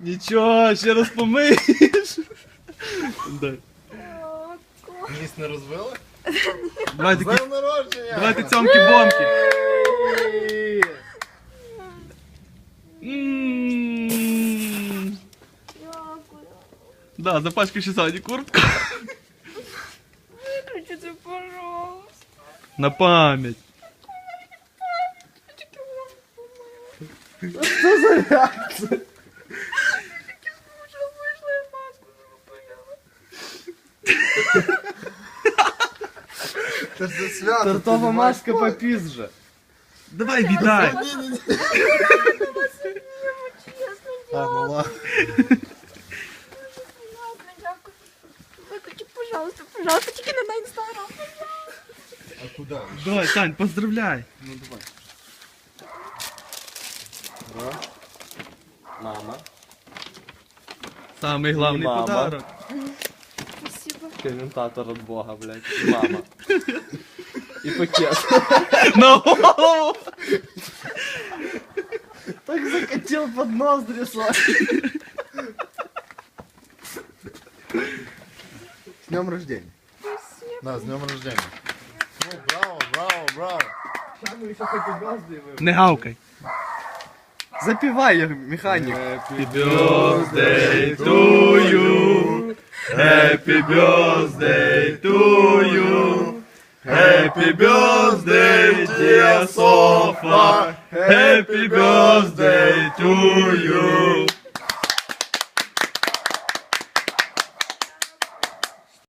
Нічого, ще раз помиєш. Дай. Ніс не розвили? Давай З такі, днем народження! давайте цьомки-бомки. М. Дякую. Да, запачкай ще ззаді куртку. Виключите, пожалуйста. На пам'ять. вам Що за реакція? Вже вийшла і маску зробила. Це ж за свято. Тортова ти не маска маєш попіз же. Давай вітай. Ні-ні-ні. Я вас обніму, чесно, А, ну дякую. ладно. Ладно, дякую. Виключи, пожалуйста, пожалуйста, тільки не на інстаграм. А куди? Давай, Тань, поздравляй. Ну давай. Мама. Самий главний Мама. подарок. Спасибо. Комментатор от Бога, блядь. И мама. И пакет. На голову. Так закатил под ноздри свой. С днем рождения. Да, с днем рождения. Ну, браво, браво, браво. Не гавкай. Запивай, я механик. Happy birthday to you. Happy birthday to you. Happy birthday, dear Sofa. Happy birthday to you.